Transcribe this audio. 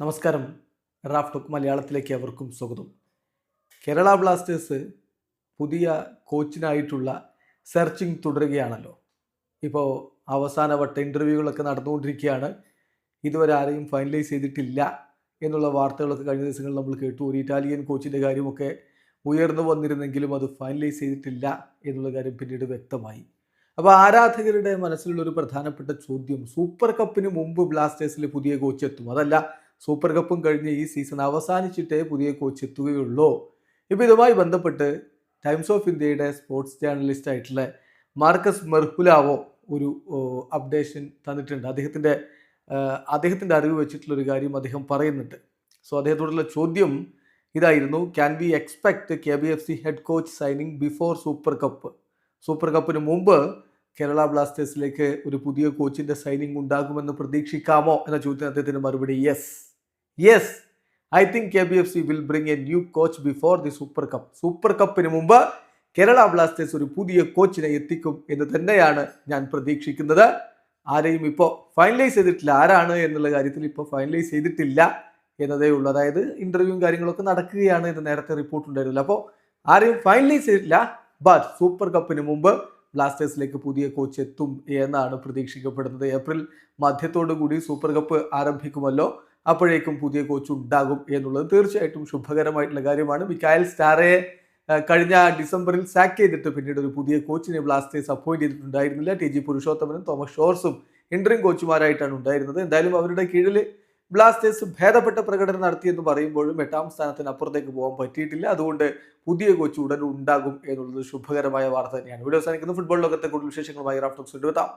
നമസ്കാരം. Raf talk മലയാളത്തിലേക്ക് അവർക്കും സ്വാഗതം. കേരള ബ്ലാസ്റ്റേഴ്സ് പുതിയ കോച്ചിനായിട്ടുള്ള സെർച്ചിങ് തുടരുകയാണല്ലോ. ഇപ്പോൾ അവസാനവട്ട ഇന്റർവ്യൂകളൊക്കെ നടന്നുകൊണ്ടിരിക്കുകയാണ്. ഇതുവരെ ആരെയും ഫൈനലൈസ് ചെയ്തിട്ടില്ല എന്നുള്ള വാർത്തകളൊക്കെ കഴിഞ്ഞ ദിവസങ്ങളിൽ നമ്മൾ കേട്ടു. ഒരു ഇറ്റാലിയൻ കോച്ചിന്റെ കാര്യമൊക്കെ ഉയർന്നു വന്നിരുന്നെങ്കിലും അത് ഫൈനലൈസ് ചെയ്തിട്ടില്ല എന്നുള്ള കാര്യം പിന്നീട് വ്യക്തമായി. അപ്പോൾ ആരാധകരുടെ മനസ്സിലുള്ള ഒരു പ്രധാനപ്പെട്ട ചോദ്യം സൂപ്പർ കപ്പിന് മുമ്പ് ബ്ലാസ്റ്റേഴ്സിൽ പുതിയ കോച്ച് എത്തും. അതല്ല സൂപ്പർ കപ്പും കഴിഞ്ഞ് ഈ സീസൺ അവസാനിച്ചിട്ടേ പുതിയ കോച്ച് എത്തുകയുള്ളൂ. ഇപ്പോൾ ഇതുമായി ബന്ധപ്പെട്ട് ടൈംസ് ഓഫ് ഇന്ത്യയുടെ സ്പോർട്സ് ജേർണലിസ്റ്റ് ആയിട്ടുള്ള മാർക്കസ് മെർഹുലാവോ ഒരു അപ്ഡേഷൻ തന്നിട്ടുണ്ട്. അദ്ദേഹത്തിന്റെ അദ്ദേഹത്തിന്റെ അറിവ് വെച്ചിട്ടുള്ളൊരു കാര്യം അദ്ദേഹം പറയുന്നുണ്ട്. സോ അദ്ദേഹത്തോടുള്ള ചോദ്യം ഇതായിരുന്നു. Can we expect K B F C head coach signing before Super Cup Super കപ്പിന് മുമ്പ് കേരള ബ്ലാസ്റ്റേഴ്സിലേക്ക് ഒരു പുതിയ കോച്ചിന്റെ സൈനിങ് ഉണ്ടാകുമെന്ന് പ്രതീക്ഷിക്കാമോ? എന്ന ചോദ്യത്തിന് അദ്ദേഹത്തിന്റെ മറുപടി yes yes I think K B F C will bring a new coach before the Super Cup Super കപ്പിന് മുമ്പ് കേരള ബ്ലാസ്റ്റേഴ്സ് ഒരു പുതിയ കോച്ചിനെ എത്തിക്കും എന്ന് തന്നെയാണ് ഞാൻ പ്രതീക്ഷിക്കുന്നത്. ആരെയും ഇപ്പോൾ ഫൈനലൈസ് ചെയ്തിട്ടില്ല. ആരാണ് എന്നുള്ള കാര്യത്തിൽ ഇപ്പോൾ ഫൈനലൈസ് ചെയ്തിട്ടില്ല എന്നതേ ഉള്ളൂ. അതായത് ഇന്റർവ്യൂവും കാര്യങ്ങളൊക്കെ നടക്കുകയാണ് എന്ന് നേരത്തെ റിപ്പോർട്ട് ഉണ്ടായിരുന്നില്ല. അപ്പോൾ ആരെയും ഫൈനലൈസ് ചെയ്തിട്ടില്ല. ബട്ട് സൂപ്പർ കപ്പിന് മുമ്പ് ബ്ലാസ്റ്റേഴ്സിലേക്ക് പുതിയ കോച്ച് എത്തും എന്നാണ് പ്രതീക്ഷിക്കപ്പെടുന്നത്. ഏപ്രിൽ മധ്യത്തോടു കൂടി സൂപ്പർ കപ്പ് ആരംഭിക്കുമല്ലോ. അപ്പോഴേക്കും പുതിയ കോച്ച് ഉണ്ടാകും എന്നുള്ളത് തീർച്ചയായിട്ടും ശുഭകരമായിട്ടുള്ള കാര്യമാണ്. മിക്കായൽ സ്റ്റാറയെ കഴിഞ്ഞ ഡിസംബറിൽ സാക്ക് ചെയ്തിട്ട് പിന്നീട് ഒരു പുതിയ കോച്ചിനെ ബ്ലാസ്റ്റേഴ്സ് അപ്പോയിന്റ് ചെയ്തിട്ടുണ്ടായിരുന്നില്ല. ടി ജി പുരുഷോത്തമനും തോമസ് ഷോർസും ഇൻട്രീം കോച്ചുമാരായിട്ടാണ് ഉണ്ടായിരുന്നത്. എന്തായാലും അവരുടെ കീഴിൽ ബ്ലാസ്റ്റേഴ്സ് ഭേദപ്പെട്ട പ്രകടനം നടത്തിയെന്ന് പറയുമ്പോഴും എട്ടാം സ്ഥാനത്തിന് അപ്പുറത്തേക്ക് പോകാൻ പറ്റിയിട്ടില്ല. അതുകൊണ്ട് പുതിയ കോച്ച് ഉടൻ ഉണ്ടാകും എന്നുള്ളത് ശുഭകരമായ വാർത്ത തന്നെയാണ്. വീഡിയോ അവസാനിക്കുന്ന. ഫുട്ബോൾ ലോകത്തെ കൂടുതൽ വിശേഷങ്ങളുമായി റാഫ്റ്റോക്സ് എടുത്താം